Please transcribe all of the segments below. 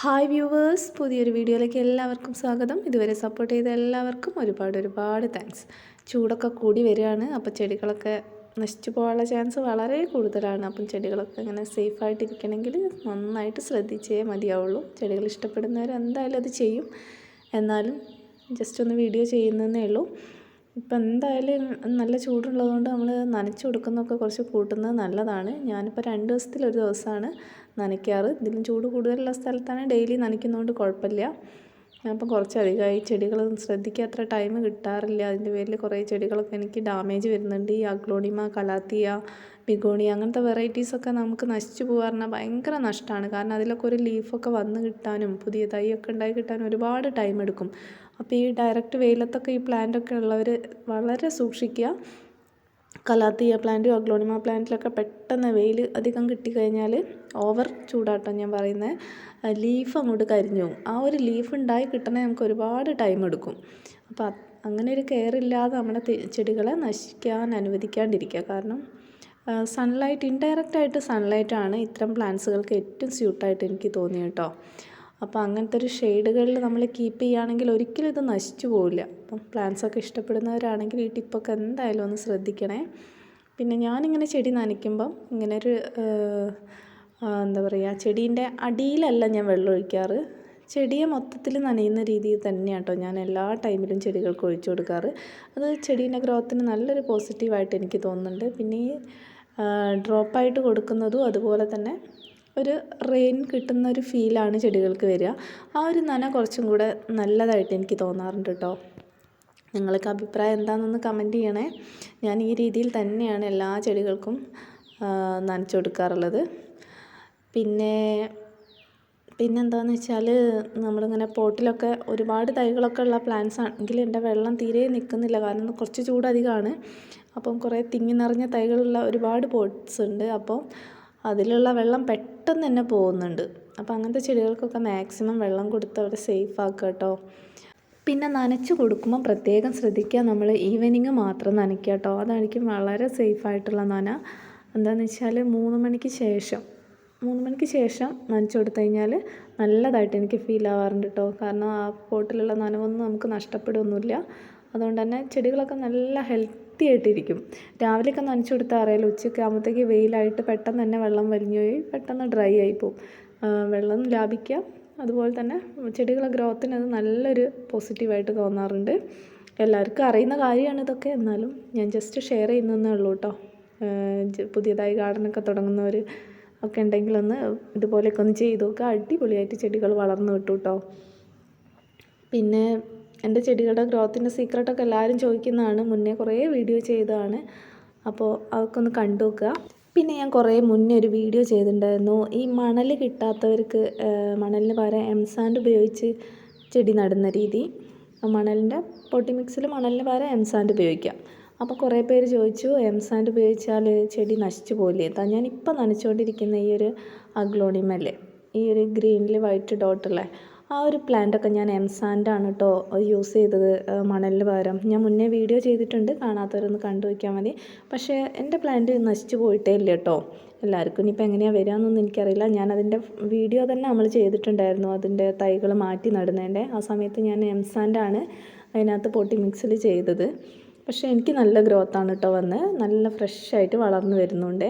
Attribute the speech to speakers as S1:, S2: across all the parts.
S1: Hi viewers പുതിയൊരു വീഡിയോയിലേക്ക് എല്ലാവർക്കും സ്വാഗതം. ഇതുവരെ സപ്പോർട്ട് ചെയ്ത എല്ലാവർക്കും ഒരുപാട് ഒരുപാട് താങ്ക്സ് ചൂടൊക്കെ കൂടി വരികയാണ്. അപ്പോൾ ചെടികളൊക്കെ നശിച്ചു പോകാനുള്ള ചാൻസ് വളരെ കൂടുതലാണ്. അപ്പം ചെടികളൊക്കെ ഇങ്ങനെ സേഫായിട്ടിരിക്കണമെങ്കിൽ നന്നായിട്ട് ശ്രദ്ധിച്ചേ മതിയാവുള്ളൂ. ചെടികൾ ഇഷ്ടപ്പെടുന്നവർ എന്തായാലും അത് ചെയ്യും. എന്നാലും ജസ്റ്റ് ഒന്ന് വീഡിയോ ചെയ്യുന്നതേ ഉള്ളൂ. ഇപ്പം എന്തായാലും നല്ല ചൂടുള്ളതുകൊണ്ട് നമ്മൾ നനച്ചു കൊടുക്കുന്നതൊക്കെ കുറച്ച് കൂട്ടുന്നത് നല്ലതാണ്. ഞാനിപ്പോൾ രണ്ട് ദിവസത്തിലൊരു ദിവസമാണ് നനയ്ക്കാറ്. ഇതിലും ചൂട് കൂടുതലുള്ള സ്ഥലത്താണ് ഡെയിലി നനയ്ക്കുന്നതുകൊണ്ട് കുഴപ്പമില്ല. അപ്പം കുറച്ചധികമായി ചെടികൾ ശ്രദ്ധിക്കുക അത്ര ടൈം കിട്ടാറില്ല. അതിന്റെ പേരിൽ കുറേ ചെടികളൊക്കെ എനിക്ക് ഡാമേജ് വരുന്നുണ്ട്. ഈ അഗ്ലോണിമ കലാത്തിയ ബിഗോണി അങ്ങനത്തെ വെറൈറ്റീസൊക്കെ നമുക്ക് നശിച്ചു പോകാറുണ്ട് ഭയങ്കര നഷ്ടമാണ് കാരണം അതിലൊക്കെ ഒരു ലീഫൊക്കെ വന്ന് കിട്ടാനും പുതിയ തൈയൊക്കെ ഉണ്ടായി കിട്ടാനും ഒരുപാട് ടൈം എടുക്കും അപ്പോൾ ഈ ഡയറക്റ്റ് വെയിലത്തൊക്കെ ഈ പ്ലാന്റൊക്കെ ഉള്ളവർ വളരെ സൂക്ഷിക്കുക. കലാത്തിയ പ്ലാന്റും അഗ്ലോണിമ പ്ലാന്റിലൊക്കെ പെട്ടെന്ന് വെയിൽ അധികം കിട്ടിക്കഴിഞ്ഞാൽ ഓവർ ചൂടാട്ടോ ഞാൻ പറയുന്നത് ലീഫ് അങ്ങോട്ട് കരിഞ്ഞു പോകും. ആ ഒരു ലീഫ് ഉണ്ടായി കിട്ടണേ നമുക്ക് ഒരുപാട് ടൈം എടുക്കും. അപ്പോൾ അങ്ങനെ ഒരു കെയർ ഇല്ലാതെ നമ്മുടെ ചെടികളെ നശിക്കാൻ അനുവദിക്കാണ്ടിരിക്കുക. കാരണം സൺലൈറ്റ് ഇൻഡയറക്റ്റ് ആയിട്ട് സൺലൈറ്റാണ് ഇത്തരം പ്ലാന്റ്സുകൾക്ക് ഏറ്റവും സ്യൂട്ടായിട്ട് എനിക്ക് തോന്നിയത് കേട്ടോ അപ്പോൾ അങ്ങനത്തെ ഒരു ഷെയ്ഡുകളിൽ നമ്മൾ കീപ്പ് ചെയ്യുകയാണെങ്കിൽ ഒരിക്കലും ഇത് നശിച്ചു പോവില്ല. അപ്പം പ്ലാന്റ്സൊക്കെ ഇഷ്ടപ്പെടുന്നവരാണെങ്കിൽ ഈ ടിപ്പൊക്കെ എന്തായാലും ഒന്ന് ശ്രദ്ധിക്കണേ. പിന്നെ ഞാനിങ്ങനെ ചെടി നനയ്ക്കുമ്പം ഇങ്ങനെ ഒരു എന്താ പറയുക ചെടീന്റെ അടിയിലല്ല ഞാൻ വെള്ളം ഒഴിക്കാറ്. ചെടിയെ മൊത്തത്തിൽ നനയുന്ന രീതിയിൽ തന്നെയാണ് കേട്ടോ ഞാൻ എല്ലാ ടൈമിലും ചെടികൾക്ക് ഒഴിച്ചു കൊടുക്കാറ്. അത് ചെടീന്റെ ഗ്രോത്തിന് നല്ലൊരു പോസിറ്റീവായിട്ട് എനിക്ക് തോന്നുന്നുണ്ട്. പിന്നെ ഈ ഡ്രോപ്പായിട്ട് കൊടുക്കുന്നതും അതുപോലെ തന്നെ ഒരു റെയിൻ കിട്ടുന്ന ഒരു ഫീലാണ് ചെടികൾക്ക് വരിക. ആ ഒരു നന കുറച്ചും കൂടെ നല്ലതായിട്ട് എനിക്ക് തോന്നാറുണ്ട് കേട്ടോ നിങ്ങൾക്ക് അഭിപ്രായം എന്താണെന്നൊന്ന് കമന്റ് ചെയ്യണേ. ഞാൻ ഈ രീതിയിൽ തന്നെയാണ് എല്ലാ ചെടികൾക്കും നനച്ചു കൊടുക്കാറുള്ളത്. പിന്നെ പിന്നെന്താണെന്ന് വെച്ചാൽ നമ്മളിങ്ങനെ പോട്ടിലൊക്കെ ഒരുപാട് തൈകളൊക്കെ ഉള്ള പ്ലാന്റ്സ് ആണെങ്കിൽ എന്റെ വെള്ളം തീരെ നിൽക്കുന്നില്ല കാരണം കുറച്ച് ചൂടധികമാണ്. അപ്പം കുറേ തിങ്ങി നിറഞ്ഞ തൈകളുള്ള ഒരുപാട് പോട്ട്സ് ഉണ്ട്. അപ്പോൾ അതിലുള്ള വെള്ളം പെട്ടെന്ന് തന്നെ പോകുന്നുണ്ട്. അപ്പോൾ അങ്ങനത്തെ ചെടികൾക്കൊക്കെ മാക്സിമം വെള്ളം കൊടുത്ത് അവരെ സേഫ് ആക്കുക കേട്ടോ. പിന്നെ നനച്ച് കൊടുക്കുമ്പോൾ പ്രത്യേകം ശ്രദ്ധിക്കുക. നമ്മൾ ഈവനിങ് മാത്രം നനയ്ക്കുക കേട്ടോ. അതായിരിക്കും വളരെ സേഫ് ആയിട്ടുള്ള നന. എന്താണെന്ന് വെച്ചാൽ മൂന്ന് മണിക്ക് ശേഷം മൂന്ന് മണിക്ക് ശേഷം നനച്ച് കൊടുത്തു കഴിഞ്ഞാൽ നല്ലതായിട്ട് എനിക്ക് ഫീൽ ആവാറുണ്ട് കേട്ടോ. കാരണം ആ പോട്ടിലുള്ള നനവൊന്നും നമുക്ക് നഷ്ടപ്പെടുകയൊന്നുമില്ല അതുകൊണ്ട് തന്നെ ചെടികളൊക്കെ നല്ല ഹെൽത്തി ആയിട്ടിരിക്കും. രാവിലെയൊക്കെ നനച്ചു കൊടുത്താൽ അറിയാലോ ഉച്ചയൊക്കെ ആകുമ്പോഴത്തേക്ക് വെയിലായിട്ട് പെട്ടെന്ന് തന്നെ വെള്ളം വലിഞ്ഞു പോയി പെട്ടെന്ന് ഡ്രൈ ആയിപ്പോവും വെള്ളം ലാഭിക്കാം അതുപോലെ തന്നെ ചെടികളെ ഗ്രോത്തിന് അത് നല്ലൊരു പോസിറ്റീവായിട്ട് തോന്നാറുണ്ട്. എല്ലാവർക്കും അറിയുന്ന കാര്യമാണ് ഇതൊക്കെ. എന്നാലും ഞാൻ ജസ്റ്റ് ഷെയർ ചെയ്യുന്നതേ ഉള്ളൂ കേട്ടോ പുതിയതായി ഗാർഡനൊക്കെ തുടങ്ങുന്നവർ ഒക്കെ ഉണ്ടെങ്കിലൊന്ന് ഇതുപോലെയൊക്കെ ഒന്ന് ചെയ്ത് നോക്കുക അടിപൊളിയായിട്ട് ചെടികൾ വളർന്നു കിട്ടും കേട്ടോ പിന്നെ എന്റെ ചെടികളുടെ ഗ്രോത്തിന്റെ സീക്രട്ടൊക്കെ എല്ലാവരും ചോദിക്കുന്നതാണ്. മുന്നേ കുറേ വീഡിയോ ചെയ്തതാണ്. അപ്പോൾ അതൊക്കെ ഒന്ന് കണ്ടു നോക്കുക. പിന്നെ ഞാൻ കുറേ മുന്നേ ഒരു വീഡിയോ ചെയ്തിട്ടുണ്ടായിരുന്നു. ഈ മണൽ കിട്ടാത്തവർക്ക് മണലിന് പകരം എം സാൻഡ് ഉപയോഗിച്ച് ചെടി നടുന്ന രീതി. മണലിന്റെ പൊട്ടി മിക്സിൽ മണലിന് പകരം എം സാൻഡ് ഉപയോഗിക്കാം. അപ്പോൾ കുറേ പേര് ചോദിച്ചു എം സാൻഡ് ഉപയോഗിച്ചാൽ ചെടി നശിച്ചു പോകില്ലേ താ ഇപ്പം നനച്ചുകൊണ്ടിരിക്കുന്ന ഈ ഒരു അഗ്ലോണിമല്ലേ ഈ ഒരു ഗ്രീനിൽ വൈറ്റ് ഡോട്ടുള്ള ആ ഒരു പ്ലാന്റൊക്കെ ഞാൻ എം സാൻഡാണ് കേട്ടോ യൂസ് ചെയ്തത് മണലിന് പകരം. ഞാൻ മുന്നേ വീഡിയോ ചെയ്തിട്ടുണ്ട് കാണാത്തവരൊന്ന് കണ്ടു വയ്ക്കാൻ മതി. പക്ഷേ എന്റെ പ്ലാന്റ് നശിച്ചു പോയിട്ടേ ഇല്ല കേട്ടോ എല്ലാവർക്കും ഇനിയിപ്പോൾ എങ്ങനെയാണ് വരികയെന്നൊന്നും എനിക്കറിയില്ല. ഞാൻ അതിന്റെ വീഡിയോ തന്നെ നമ്മൾ ചെയ്തിട്ടുണ്ടായിരുന്നു അതിന്റെ തൈകൾ മാറ്റി നടുന്നതിന്റെ. ആ സമയത്ത് ഞാൻ എം എംസാൻഡാണ് അതിനകത്ത് പൊട്ടി മിക്സിൽ ചെയ്തത്. പക്ഷേ എനിക്ക് നല്ല ഗ്രോത്താണ് കേട്ടോ വന്ന്. നല്ല ഫ്രഷായിട്ട് വളർന്നു വരുന്നുണ്ട്.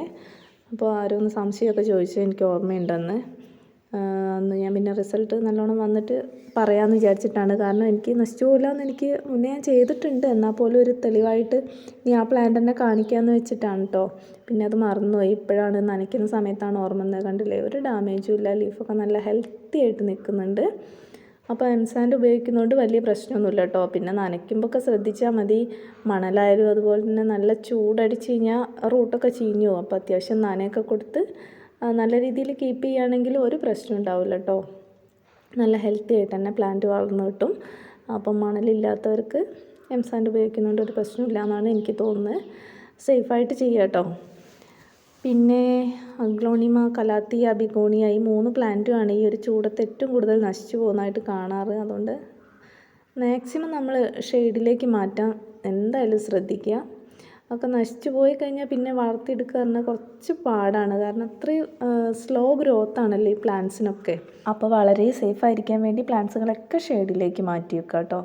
S1: അപ്പോൾ ആരൊന്ന് സംശയമൊക്കെ ചോദിച്ചു എനിക്ക് ഓർമ്മയുണ്ടെന്ന്. അന്ന് ഞാൻ പിന്നെ റിസൾട്ട് നല്ലോണം വന്നിട്ട് പറയാമെന്ന് വിചാരിച്ചിട്ടാണ്. കാരണം എനിക്ക് നശിച്ചു പോകില്ല എനിക്ക് മുന്നേ ഞാൻ ചെയ്തിട്ടുണ്ട്. എന്നാൽ പോലും ഒരു തെളിവായിട്ട് നീ ആ പ്ലാന്റ് തന്നെ കാണിക്കാമെന്ന് വെച്ചിട്ടാണ് കേട്ടോ പിന്നെ അത് മറന്നുപോയി. ഇപ്പോഴാണ് നനയ്ക്കുന്ന സമയത്താണ് ഓർമ്മ വന്നത്. കണ്ടില്ലേ? ഒരു ഡാമേജും ഇല്ല. ലീഫൊക്കെ നല്ല ഹെൽത്തി ആയിട്ട് നിൽക്കുന്നുണ്ട്. അപ്പോൾ എംസാൻഡ് ഉപയോഗിക്കുന്നതുകൊണ്ട് വലിയ പ്രശ്നമൊന്നുമില്ല കേട്ടോ പിന്നെ നനയ്ക്കുമ്പോഴൊക്കെ ശ്രദ്ധിച്ചാൽ മതി. മണലായാലും അതുപോലെ തന്നെ നല്ല ചൂടടിച്ച് കഴിഞ്ഞാൽ റൂട്ടൊക്കെ ചീഞ്ഞു പോകും അപ്പോൾ അത്യാവശ്യം നനയൊക്കെ കൊടുത്ത് നല്ല രീതിയിൽ കീപ്പ് ചെയ്യുകയാണെങ്കിൽ ഒരു പ്രശ്നം ഉണ്ടാവില്ല കേട്ടോ നല്ല ഹെൽത്തി ആയിട്ട് തന്നെ പ്ലാന്റ് വളർന്നു കിട്ടും. അപ്പം മണലില്ലാത്തവർക്ക് എം സാൻഡ് ഉപയോഗിക്കുന്നതുകൊണ്ട് ഒരു പ്രശ്നമില്ല എന്നാണ് എനിക്ക് തോന്നുന്നത് സേഫായിട്ട് ചെയ്യുക കേട്ടോ പിന്നെ അഗ്ലോണിമ കലാത്തിയ ബിഗോണിയ ഈ മൂന്ന് പ്ലാന്റുമാണ് ഈ ഒരു ചൂടത്ത് ഏറ്റവും കൂടുതൽ നശിച്ചു പോകുന്നതായിട്ട് കാണാറ്. അതുകൊണ്ട് മാക്സിമം നമ്മൾ ഷെയ്ഡിലേക്ക് മാറ്റാൻ എന്തായാലും ശ്രദ്ധിക്കുക. ഒക്കെ നശിച്ചു പോയി കഴിഞ്ഞാൽ പിന്നെ വളർത്തിയെടുക്കുക പറഞ്ഞാൽ കുറച്ച് പാടാണ്. കാരണം അത്രയും സ്ലോ ഗ്രോത്ത് ആണല്ലോ ഈ പ്ലാന്റ്സിനൊക്കെ അപ്പോൾ വളരെ സേഫ് ആയിരിക്കാൻ വേണ്ടി പ്ലാന്റ്സുകളൊക്കെ ഷെയ്ഡിലേക്ക് മാറ്റി വെക്കുക കേട്ടോ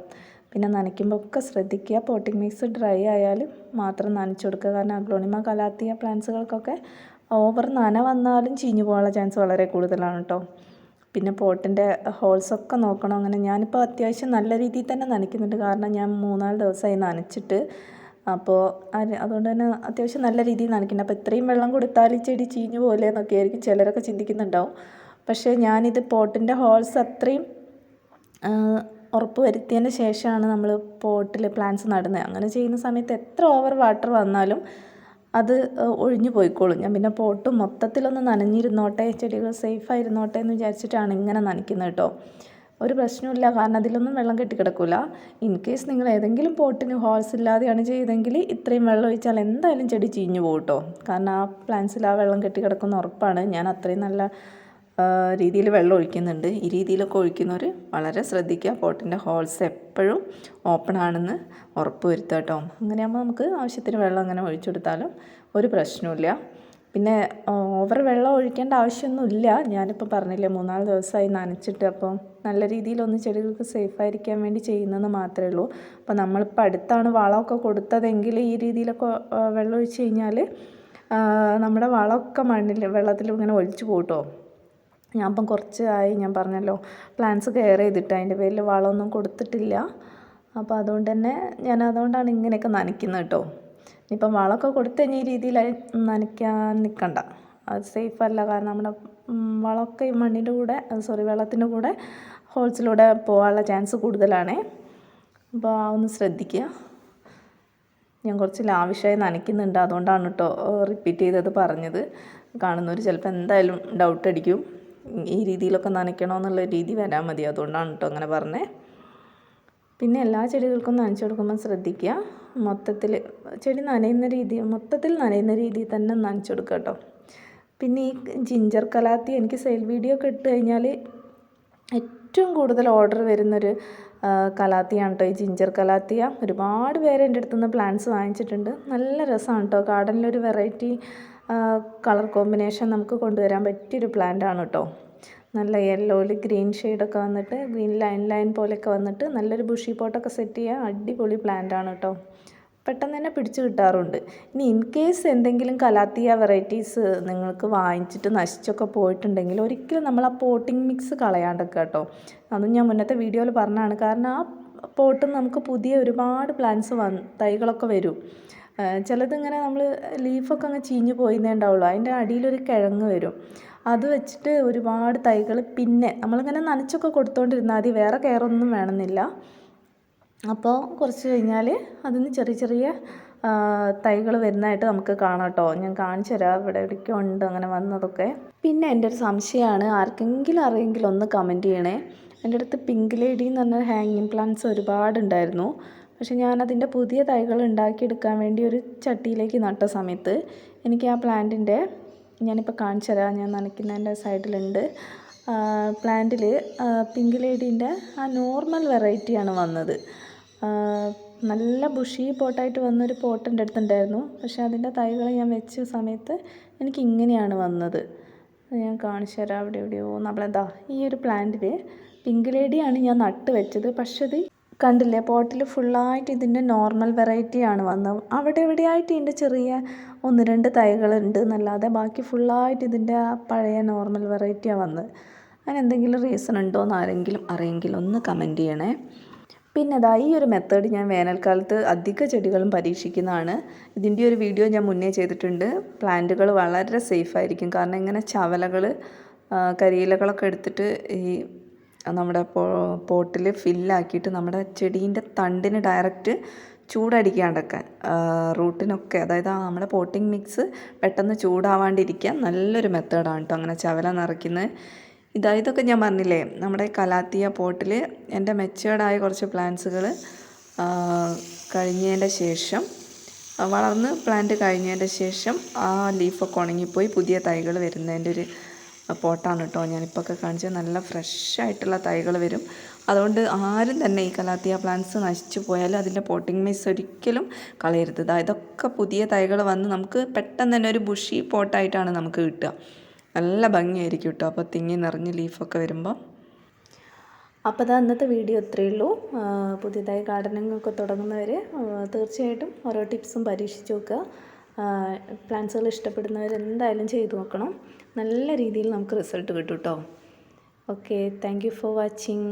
S1: പിന്നെ നനയ്ക്കുമ്പോൾ ഒക്കെ ശ്രദ്ധിക്കുക. പോട്ടിംഗ് മിക്സ് ഡ്രൈ ആയാലും മാത്രം നനച്ചു കൊടുക്കുക. കാരണം അഗ്ലോണിമ കലാത്തിയ പ്ലാന്റ്സുകൾക്കൊക്കെ ഓവർ നന വന്നാലും ചീഞ്ഞു പോകാനുള്ള ചാൻസ് വളരെ കൂടുതലാണ് കേട്ടോ പിന്നെ പോട്ടിന്റെ ഹോൾസൊക്കെ നോക്കണം. അങ്ങനെ ഞാനിപ്പോൾ അത്യാവശ്യം നല്ല രീതിയിൽ തന്നെ നനയ്ക്കുന്നുണ്ട്. കാരണം ഞാൻ മൂന്നാൽ ദിവസമായി നനച്ചിട്ട് അപ്പോൾ അത് അതുകൊണ്ട് തന്നെ അത്യാവശ്യം നല്ല രീതിയിൽ നനയ്ക്കുന്നുണ്ട് അപ്പോൾ ഇത്രയും വെള്ളം കൊടുത്താൽ ഈ ചെടി ചീഞ്ഞു പോലെ എന്നൊക്കെ ആയിരിക്കും ചിലരൊക്കെ ചിന്തിക്കുന്നുണ്ടാവും. പക്ഷേ ഞാനിത് പോട്ടിന്റെ ഹോൾസ് അത്രയും ഉറപ്പ് വരുത്തിയതിന് ശേഷമാണ് നമ്മൾ പോട്ടിൽ പ്ലാന്റ്സ് നടുന്നത്. അങ്ങനെ ചെയ്യുന്ന സമയത്ത് എത്ര ഓവർ വാട്ടർ വന്നാലും അത് ഒഴിഞ്ഞു പോയിക്കോളും. ഞാൻ പിന്നെ പോട്ട് മൊത്തത്തിലൊന്ന് നനഞ്ഞിരുന്നോട്ടെ ചെടികൾ സേഫായിരുന്നോട്ടെ എന്ന് വിചാരിച്ചിട്ടാണ് ഇങ്ങനെ നനയ്ക്കുന്നത് കേട്ടോ. ഒരു പ്രശ്നമില്ല കാരണം അതിലൊന്നും വെള്ളം കെട്ടിക്കിടക്കില്ല ഇൻ കേസ് നിങ്ങൾ ഏതെങ്കിലും പോട്ടിന് ഹോൾസ് ഇല്ലാതെയാണ് ചെയ്തെങ്കിൽ ഇത്രയും വെള്ളം ഒഴിച്ചാൽ എന്തായാലും ചെടി ചീഞ്ഞു പോകും കേട്ടോ കാരണം ആ പ്ലാന്റ്സിൽ ആ വെള്ളം കെട്ടിക്കിടക്കുന്ന ഉറപ്പാണ്. ഞാൻ അത്രയും നല്ല രീതിയിൽ വെള്ളം ഒഴിക്കുന്നുണ്ട്. ഈ രീതിയിലൊക്കെ ഒഴിക്കുന്നവർ വളരെ ശ്രദ്ധിക്കുക. പോട്ടിന്റെ ഹോൾസ് എപ്പോഴും ഓപ്പൺ ആണെന്ന് ഉറപ്പ് വരുത്തുക കേട്ടോ അങ്ങനെയാകുമ്പോൾ നമുക്ക് ആവശ്യത്തിന് വെള്ളം അങ്ങനെ ഒഴിച്ചെടുത്താലും ഒരു പ്രശ്നമില്ല പിന്നെ ഓവർ വെള്ളം ഒഴിക്കേണ്ട ആവശ്യമൊന്നുമില്ല. ഞാനിപ്പോൾ പറഞ്ഞില്ലേ മൂന്നാൽ ദിവസമായി നനച്ചിട്ട്. അപ്പം നല്ല രീതിയിലൊന്ന് ചെടികൾക്ക് സേഫ് ആയിരിക്കാൻ വേണ്ടി ചെയ്യുന്നതെന്ന് മാത്രമേ ഉള്ളൂ. അപ്പോൾ നമ്മളിപ്പോൾ അടുത്താണ് വളമൊക്കെ കൊടുത്തതെങ്കിൽ ഈ രീതിയിലൊക്കെ വെള്ളം ഒഴിച്ച് കഴിഞ്ഞാൽ നമ്മുടെ വളമൊക്കെ മണ്ണിൽ വെള്ളത്തിൽ ഇങ്ങനെ ഒഴിച്ചു പോട്ടോ ഞാൻ ഇപ്പം കുറച്ചായി ഞാൻ പറഞ്ഞല്ലോ പ്ലാന്റ്സ് കെയർ ചെയ്തിട്ട് അതിന്റെ പേരിൽ വളമൊന്നും കൊടുത്തിട്ടില്ല. അപ്പോൾ അതുകൊണ്ട് തന്നെ ഞാൻ അതുകൊണ്ടാണ് ഇങ്ങനെയൊക്കെ നനയ്ക്കുന്നത് കേട്ടോ ഇനിയിപ്പം വളമൊക്കെ കൊടുത്ത് കഴിഞ്ഞാൽ ഈ രീതിയിൽ നനയ്ക്കാൻ നിൽക്കണ്ട. അത് അല്ല. കാരണം നമ്മുടെ വളമൊക്കെ ഈ മണ്ണിന്റെ കൂടെ സോറി വെള്ളത്തിന്റെ കൂടെ ഹോൾസിലൂടെ പോകാനുള്ള ചാൻസ് കൂടുതലാണേ. അപ്പോൾ ഒന്ന് ശ്രദ്ധിക്കുക. ഞാൻ കുറച്ച് ലാവിഷായി നനയ്ക്കുന്നുണ്ട്. അതുകൊണ്ടാണ് കേട്ടോ റിപ്പീറ്റ് ചെയ്തത് പറഞ്ഞത്. കാണുന്നവർ ചിലപ്പോൾ എന്തായാലും ഡൗട്ട് അടിക്കും. ഈ രീതിയിലൊക്കെ നനയ്ക്കണമെന്നുള്ള രീതി വരാൻ മതി. അതുകൊണ്ടാണ് കേട്ടോ അങ്ങനെ പറഞ്ഞത് പിന്നെ എല്ലാ ചെടികൾക്കും നനച്ചു കൊടുക്കുമ്പോൾ ശ്രദ്ധിക്കുക. മൊത്തത്തിൽ ചെടി നനയുന്ന രീതി മൊത്തത്തിൽ നനയുന്ന രീതിയിൽ തന്നെ നനച്ചു കൊടുക്കുക കേട്ടോ. പിന്നെ ഈ ജിഞ്ചർ കലാത്തി എനിക്ക് സെയിൽ വീഡിയോ ഒക്കെ ഇട്ട് കഴിഞ്ഞാൽ ഏറ്റവും കൂടുതൽ ഓർഡർ വരുന്നൊരു കലാത്തിയാണ് കേട്ടോ ഈ ജിഞ്ചർ കലാത്തിയ ഒരുപാട് പേര് എന്റെ അടുത്തുനിന്ന് പ്ലാന്റ്സ് വാങ്ങിച്ചിട്ടുണ്ട്. നല്ല രസമാണ് കേട്ടോ. ഗാർഡനിലൊരു വെറൈറ്റി കളർ കോമ്പിനേഷൻ നമുക്ക് കൊണ്ടുവരാൻ പറ്റിയൊരു പ്ലാന്റ് ആണ് കേട്ടോ. നല്ല യെല്ലോയിൽ ഗ്രീൻ ഷെയ്ഡൊക്കെ വന്നിട്ട് ഗ്രീൻ ലൈൻ ലൈൻ പോലെയൊക്കെ വന്നിട്ട് നല്ലൊരു ബുഷി പോട്ടൊക്കെ സെറ്റ് ചെയ്യാൻ അടിപൊളി പ്ലാന്റ് ആണ് കേട്ടോ പെട്ടെന്ന് തന്നെ പിടിച്ചു കിട്ടാറുണ്ട്. ഇനി ഇൻ കേസ് എന്തെങ്കിലും കലാത്തിയ വെറൈറ്റീസ് നിങ്ങൾക്ക് വാങ്ങിച്ചിട്ട് നശിച്ചൊക്കെ പോയിട്ടുണ്ടെങ്കിൽ ഒരിക്കലും നമ്മൾ ആ പോട്ടിംഗ് മിക്സ് കളയാണ്ടൊക്കെ കേട്ടോ അതും ഞാൻ മുന്നത്തെ വീഡിയോയിൽ പറഞ്ഞാണ്. കാരണം ആ പോട്ട് നമുക്ക് പുതിയ ഒരുപാട് പ്ലാന്റ്സ് വന്ന് തൈകളൊക്കെ വരും. ചിലതിങ്ങനെ നമ്മൾ ലീഫൊക്കെ അങ്ങ് ചീഞ്ഞ് പോയിന്നേ ഉണ്ടാവുള്ളൂ. അതിന്റെ അടിയിലൊരു കിഴങ്ങ് വരും. അത് വെച്ചിട്ട് ഒരുപാട് തൈകൾ പിന്നെ നമ്മളിങ്ങനെ നനച്ചൊക്കെ കൊടുത്തുകൊണ്ടിരുന്നാൽ മതി വേറെ കെയറൊന്നും വേണമെന്നില്ല. അപ്പോൾ കുറച്ച് കഴിഞ്ഞാൽ അതിന് ചെറിയ ചെറിയ തൈകൾ വരുന്നതായിട്ട് നമുക്ക് കാണാം കേട്ടോ ഞാൻ കാണിച്ചു തരാം ഇവിടെ ഇടയ്ക്കുണ്ട് അങ്ങനെ വന്നതൊക്കെ. പിന്നെ എന്റെ ഒരു സംശയമാണ് ആർക്കെങ്കിലും അറിയെങ്കിലും ഒന്ന് കമന്റ് ചെയ്യണേ. എന്റെ അടുത്ത് പിങ്ക് ലേഡി എന്ന് പറഞ്ഞ ഹാങ്ങിങ് പ്ലാന്റ്സ് ഒരുപാടുണ്ടായിരുന്നു പക്ഷെ ഞാനതിന്റെ പുതിയ തൈകൾ ഉണ്ടാക്കിയെടുക്കാൻ വേണ്ടി ഒരു ചട്ടിയിലേക്ക് നട്ട സമയത്ത് എനിക്ക് ആ പ്ലാന്റിന്റെ ഞാനിപ്പോൾ കാണിച്ചു തരാം ഞാൻ നനയ്ക്കുന്നതിന്റെ സൈഡിലുണ്ട്. പ്ലാന്റിൽ പിങ്ക് ലേഡീന്റെ ആ നോർമൽ വെറൈറ്റിയാണ് വന്നത്. നല്ല ബുഷി പോട്ടായിട്ട് വന്നൊരു പോട്ട് എന്റെ അടുത്തുണ്ടായിരുന്നു. പക്ഷേ അതിന്റെ തൈകൾ ഞാൻ വെച്ച സമയത്ത് എനിക്ക് ഇങ്ങനെയാണ് വന്നത്. ഞാൻ കാണിച്ചു തരാം അവിടെ എവിടെയോ. നമ്മളെന്താ ഈ ഒരു പ്ലാന്റിൽ പിങ്ക് ലേഡിയാണ് ഞാൻ നട്ട് വെച്ചത്. പക്ഷേ ഇത് കണ്ടില്ലേ പോട്ടിൽ ഫുള്ളായിട്ട് ഇതിന്റെ നോർമൽ വെറൈറ്റിയാണ് വന്നത്. അവിടെ എവിടെയായിട്ട് ഇതിന്റെ ചെറിയ ഒന്ന് രണ്ട് തൈകളുണ്ട് എന്നല്ലാതെ ബാക്കി ഫുള്ളായിട്ട് ഇതിന്റെ പഴയ നോർമൽ വെറൈറ്റിയാണ് വന്നത്. അതിന് എന്തെങ്കിലും റീസൺ ഉണ്ടോ എന്ന് ആരെങ്കിലും അറിയെങ്കിൽ ഒന്ന് കമന്റ് ചെയ്യണേ. പിന്നെ അതാ ഈ ഒരു മെത്തേഡ് ഞാൻ വേനൽക്കാലത്ത് അധിക ചെടികളും പരീക്ഷിക്കുന്നതാണ്. ഇതിന്റെ ഒരു വീഡിയോ ഞാൻ മുന്നേ ചെയ്തിട്ടുണ്ട്. പ്ലാന്റുകൾ വളരെ സേഫ് ആയിരിക്കും. കാരണം ഇങ്ങനെ ചവലകൾ കരിയിലകളൊക്കെ എടുത്തിട്ട് ഈ നമ്മുടെ പോട്ടിൽ ഫില്ലാക്കിയിട്ട് നമ്മുടെ ചെടീന്റെ തണ്ടിന് ഡയറക്റ്റ് ചൂടടിക്കാണ്ടൊക്കെ റൂട്ടിനൊക്കെ അതായത് നമ്മുടെ പോട്ടിംഗ് മിക്സ് പെട്ടെന്ന് ചൂടാവാണ്ടിരിക്കാൻ നല്ലൊരു മെത്തേഡാണ് കേട്ടോ അങ്ങനെ ചവല നിറയ്ക്കുന്നത്. ഇതാ ഇതൊക്കെ ഞാൻ പറഞ്ഞില്ലേ നമ്മുടെ കലാത്തിയ പോട്ടിൽ എന്റെ മെച്ചേർഡായ കുറച്ച് പ്ലാന്റ്സുകൾ കഴിഞ്ഞതിന്റെ ശേഷം വളർന്ന് പ്ലാന്റ് കഴിഞ്ഞതിന്റെ ശേഷം ആ ലീഫൊക്കെ ഉണങ്ങിപ്പോയി പുതിയ തൈകൾ വരുന്നതിന്റെ ഒരു പോട്ടാണ് കേട്ടോ. ഞാനിപ്പോൾ ഒക്കെ കാണിച്ചത് നല്ല ഫ്രഷ് ആയിട്ടുള്ള തൈകൾ വരും. അതുകൊണ്ട് ആരും തന്നെ ഈ കലാത്തിയ പ്ലാന്റ്സ് നശിച്ചു പോയാലും അതിന്റെ പോട്ടിംഗ് മിസ് ഒരിക്കലും കളയരുത്. ഇതൊക്കെ പുതിയ തൈകൾ വന്ന് നമുക്ക് പെട്ടെന്ന് തന്നെ ഒരു ബുഷി പോട്ടായിട്ടാണ് നമുക്ക് കിട്ടുക. നല്ല ഭംഗിയായിരിക്കും കേട്ടോ. അപ്പോൾ തിങ്ങി നിറഞ്ഞ് ലീഫൊക്കെ വരുമ്പോൾ അപ്പോൾ അതാ ഇന്നത്തെ വീഡിയോ ഇത്രയേ ഉള്ളൂ. പുതിയതായി ഗാർഡനിങ്ങൊക്കെ തുടങ്ങുന്നവർ തീർച്ചയായിട്ടും ഓരോ ടിപ്സും പരീക്ഷിച്ച് നോക്കുക. പ്ലാന്റ്സുകൾ ഇഷ്ടപ്പെടുന്നവർ എന്തായാലും ചെയ്തു നോക്കണം. നല്ല രീതിയിൽ നമുക്ക് റിസൾട്ട് കിട്ടും കേട്ടോ okay thank you for watching